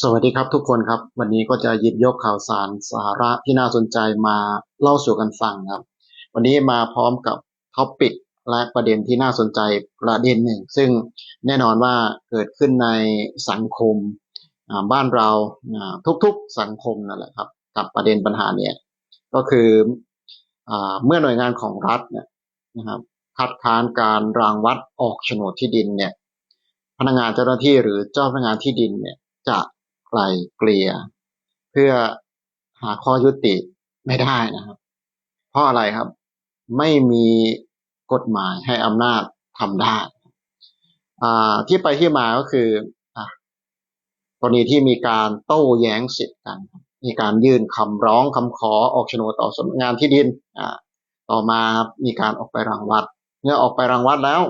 สวัสดีครับทุกคนครับ วันนี้ก็จะหยิบยกข่าวสารสาระที่น่าสนใจมาเล่าสู่กันฟังครับ วันนี้มาพร้อมกับท็อปิกและประเด็นที่น่าสนใจประเด็นหนึ่ง ซึ่งแน่นอนว่าเกิดขึ้นในสังคมบ้านเราทุกๆสังคมนั่นแหละครับ กับประเด็นปัญหาเนี่ยก็คืออเมื่อหน่วยงานของรัฐเนี่ยนะครับคัดค้านการรางวัดออกโฉนดที่ดินเนี่ยพนักงานเจ้าหน้าที่หรือเจ้าพนักงานที่ดินเนี่ยจะ ไกลเกลี่ย เพื่อหาข้อยุติไม่ได้นะครับ เพราะอะไรครับ ไม่มีกฎหมายให้อำนาจทำได้ที่ไปที่มาก็คืออกรณีที่มีการโต้แย้งสิทธิ์กัน มีการยื่นคำร้องคำขอออกโฉนดต่อสำนักงานที่ดินต่อมาครับมีการออกไปรังวัดเมื่อออกไปรังวัดแล้ว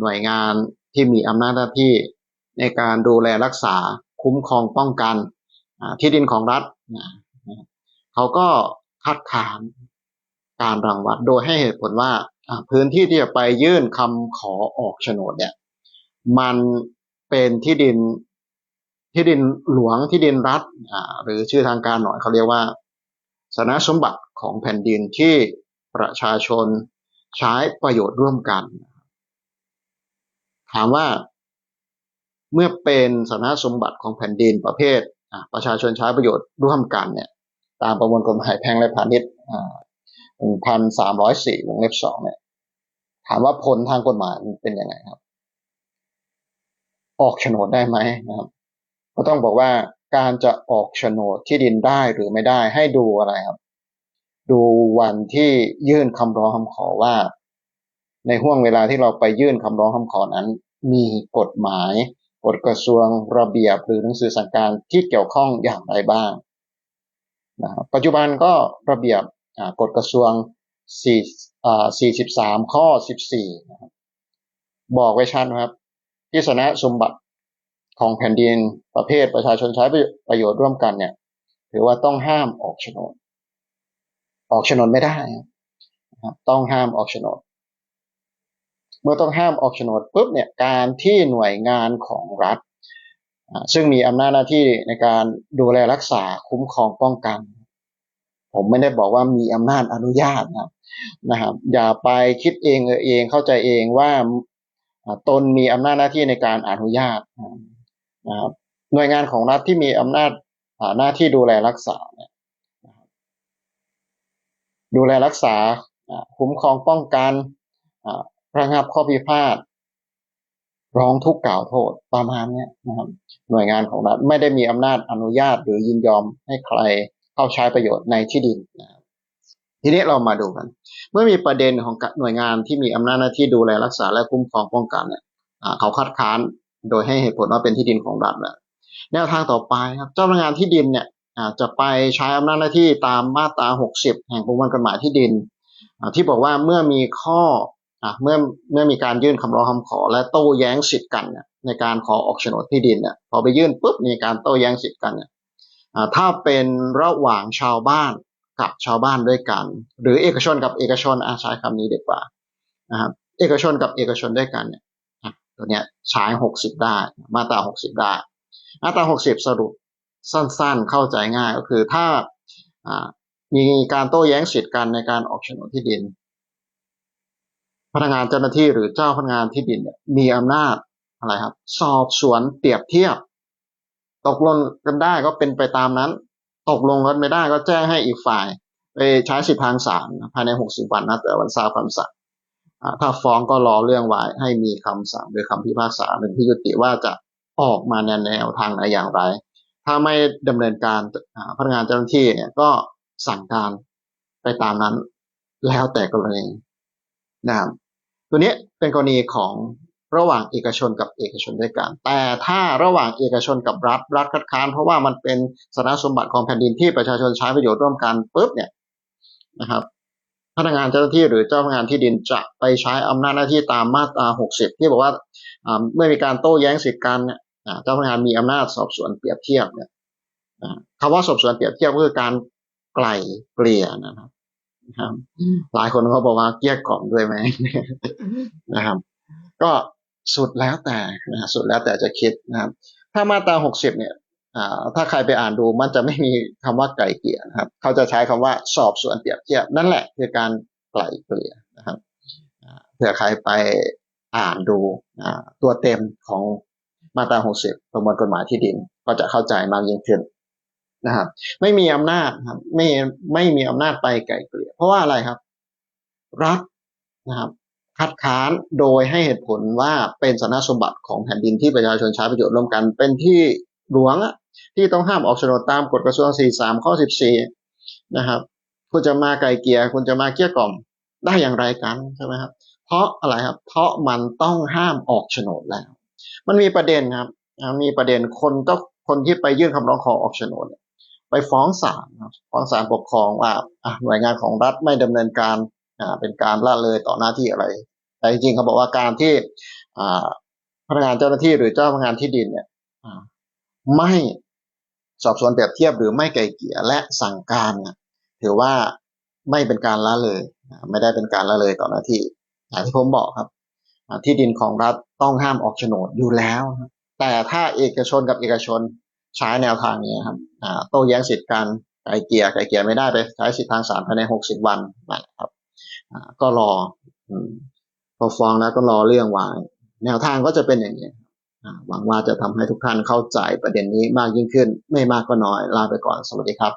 หน่วยงานที่มีอำนาจหน้าที่ในการดูแลรักษา คุ้มครองป้องกันที่ดินของรัฐเขาก็คัดค้านการรังวัดโดยให้เหตุผลว่าพื้นที่ที่จะไปยื่นคำขอออกโฉนดเนี่ยมันเป็นที่ดินที่ดินหลวงที่ดินรัฐหรือชื่อทางการหน่อยเขาเรียกว่าสาธารณสมบัติของแผ่นดินที่ประชาชนใช้ประโยชน์ร่วมกัน ถามว่า เมื่อเป็นสาธารณสมบัติของแผ่นดินประเภทประชาชนใช้ประโยชน์ร่วมกันเนี่ยตามประมวลกฎหมายแพ่งและพาณิชย์หนึ่งพันสามร้อยสี่วงเล็บสองเนี่ยถามว่าผลทางกฎหมายเป็นยังไงครับ ออกโฉนดได้ไหมนะครับ ก็ต้องบอกว่าการจะออกโฉนดที่ดินได้หรือไม่ได้ให้ดูอะไรครับ ดูวันที่ยื่นคำร้องคำขอว่า ในห่วงเวลาที่เราไปยื่นคำร้องคำขอนั้น มีกฎหมาย กฎกระทรวงระเบียบหรือหนังสือสั่งการที่เกี่ยวข้องอย่างไรบ้างนะครับปัจจุบันก็ระเบียบกฎกระทรวง4 43ข้อ 14นะครับบอกไว้ชัดนะครับที่สาธารณสมบัติของแผ่นดินประเภทประชาชนใช้ประโยชน์ร่วมกันเนี่ยถือว่าต้องห้ามออกโฉนด ออกโฉนดไม่ได้นะครับต้องห้ามออกโฉนด เมื่อต้องห้ามออกโฉนดปุ๊บเนี่ยการที่หน่วยงานของรัฐ ซึ่งมีอำนาจหน้าที่ในการดูแลรักษาคุ้มครองป้องกัน ผมไม่ได้บอกว่ามีอำนาจอนุญาตนะครับนะครับ อย่าไปคิดเองเออเองเข้าใจเองว่าตนมีอำนาจหน้าที่ในการอนุญาตนะครับหน่วยงานของรัฐที่มีอำนาจหน้าที่ดูแลรักษาเนี่ยดูแลรักษาคุ้มครองป้องกัน ระงับข้อพิพาทร้องทุกข์กล่าวโทษประมาณนี้นะครับ หน่วยงานของรัฐไม่ได้มีอำนาจอนุญาตหรือยินยอมให้ใครเข้าใช้ประโยชน์ในที่ดินนะครับทีนี้เรามาดูกัน เมื่อมีประเด็นของหน่วยงานที่มีอำนาจหน้าที่ดูแลรักษาและคุ้มครองป้องกันเนี่ยเขาคัดค้านโดยให้เหตุผลว่าเป็นที่ดินของรัฐนะแนวทางต่อไปครับเจ้าพนักงานที่ดินเนี่ยจะไปใช้อำนาจหน้าที่ตามมาตรา 60 แห่งประมวลกฎหมายที่ดิน ที่บอกว่าเมื่อมีข้อ เมื่อเมื่อมีการยื่นคำร้องคำขอ และโต้แย้งสิทธิ์กันเนี่ยในการขอออกโฉนดที่ดินเนี่ยพอไปยื่นปุ๊บมีการโต้แย้งสิทธิ์กันเนี่ยถ้าเป็นระหว่างชาวบ้านกับชาวบ้านด้วยกัน หรือเอกชนกับเอกชนอาใช้คำนี้ดีกว่านะครับเอกชนกับเอกชนด้วยกันเนี่ยตัวเนี้ยใช้หกสิบได้มาตราหกสิบได้มาตราหกสิบสรุปสั้นๆ เข้าใจง่ายก็คือถ้ามีการโต้แย้งสิทธิ์กันในการออกโฉนดที่ดิน พนักงานเจ้าหน้าที่หรือเจ้าพนักงานที่ดินเนี่ยมีอำนาจอะไรครับ สอบสวนเปรียบเทียบ ตกลงกันได้ก็เป็นไปตามนั้น ตกลงกันไม่ได้ก็แจ้งให้อีกฝ่ายไปใช้สิทธิทางศาลภายใน60วันนะแต่วันทราบคำสั่งถ้าฟ้องก็รอเรื่องไว้ให้มีคำสั่งหรือคำพิพากษาเป็นที่ยุติว่าจะออกมาในแนวทางไหนอย่างไร ถ้าไม่ดำเนินการพนักงานเจ้าหน้าที่เนี่ยก็สั่งการไปตามนั้นแล้วแต่กรณี นะครับตัวนี้เป็นกรณีของระหว่างเอกชนกับเอกชนด้วยกัน แต่ถ้าระหว่างเอกชนกับรัฐรัฐคัดค้านเพราะว่ามันเป็นสารณสมบัติของแผ่นดินที่ประชาชนใช้ประโยชน์ร่วมกันปุ๊บเนี่ยนะครับพนักงานเจ้าหน้าที่หรือเจ้าพนักงานที่ดินจะไปใช้อำนาจหน้าที่ตามมาตรา 60 ที่บอกว่าเมื่อมีการโต้แย้งสิทธิกันเจ้าพนักงานมีอำนาจสอบสวนเปรียบเทียบเนี่ยคำว่าสอบสวนเปรียบเทียบก็คือการไกล่เกลี่ยนะครับ นะครับหลายคนเขาบอกว่าเกลี้ยกล่อมด้วยไหมนะครับ ก็สุดแล้วแต่นะสุดแล้วแต่จะคิดนะครับ ถ้ามาตรา60เนี่ยอ่าถ้าใครไปอ่านดูมันจะไม่มีคำว่าไกลเกลี่ยนะครับ เขาจะใช้คำว่าสอบสวนเปรียบเทียบนั่นแหละคือการไกลเกลี่ยนะครับอ่าเผื่อใครไปอ่านดูอ่าตัวเต็มของมาตรา60ประมวลกฎหมายที่ดิน ก็จะเข้าใจมากยิ่งขึ้นนะครับ ไม่มีอำนาจครับไม่ไม่มีอำนาจไปไกลเกลี่ย เพราะว่าอะไรครับ รัฐนะครับคัดค้านโดยให้เหตุผลว่าเป็นสาธารณสมบัติของแผ่นดินที่ประชาชนใช้ประโยชน์ร่วมกัน เป็นที่หลวงที่ต้องห้ามออกโฉนดตามกฎกระทรวง 43 ข้อ 14 นะครับคุณจะมาไกลเกลี่ยคุณจะมาเกี้ยกล่อมได้อย่างไรกันใช่ไหมครับ เพราะอะไรครับ เพราะมันต้องห้ามออกโฉนดแล้ว มันมีประเด็นครับมีประเด็นคนก็คนที่ไปยื่นคำร้องขอออกโฉนดเไปฟ้องศาลฟ้องศาลปกครองว่าหน่วยงานของรัฐไม่ดำเนินการเป็นการละเลยต่อหน้าที่อะไร แต่จริงๆเขาบอกว่าการที่พนักงานเจ้าหน้าที่หรือเจ้าพนักงานที่ดินเนี่ยไม่สอบสวนเปรียบเทียบหรือไม่ไกลเกลี่ยและสั่งการถือว่าไม่เป็นการละเลย ไม่ได้เป็นการละเลยต่อหน้าที่อย่างที่ผมบอกครับที่ดินของรัฐต้องห้ามออกโฉนดอยู่แล้ว แต่ถ้าเอกชนกับเอกชน ใช้แนวทางนี้ครับโต้แย้งสิทธิการไกลเกียร์ไกลเกียร์ไม่ได้ไปใช้สิทธิทางศาลภายใน 60 วันนะครับก็รอพอฟ้องแล้วก็รอเรื่องไว้แนวทางก็จะเป็นอย่างนี้หวังว่าจะทำให้ทุกท่านเข้าใจประเด็นนี้มากยิ่งขึ้น ไม่มากก็น้อยลาไปก่อนสวัสดีครับ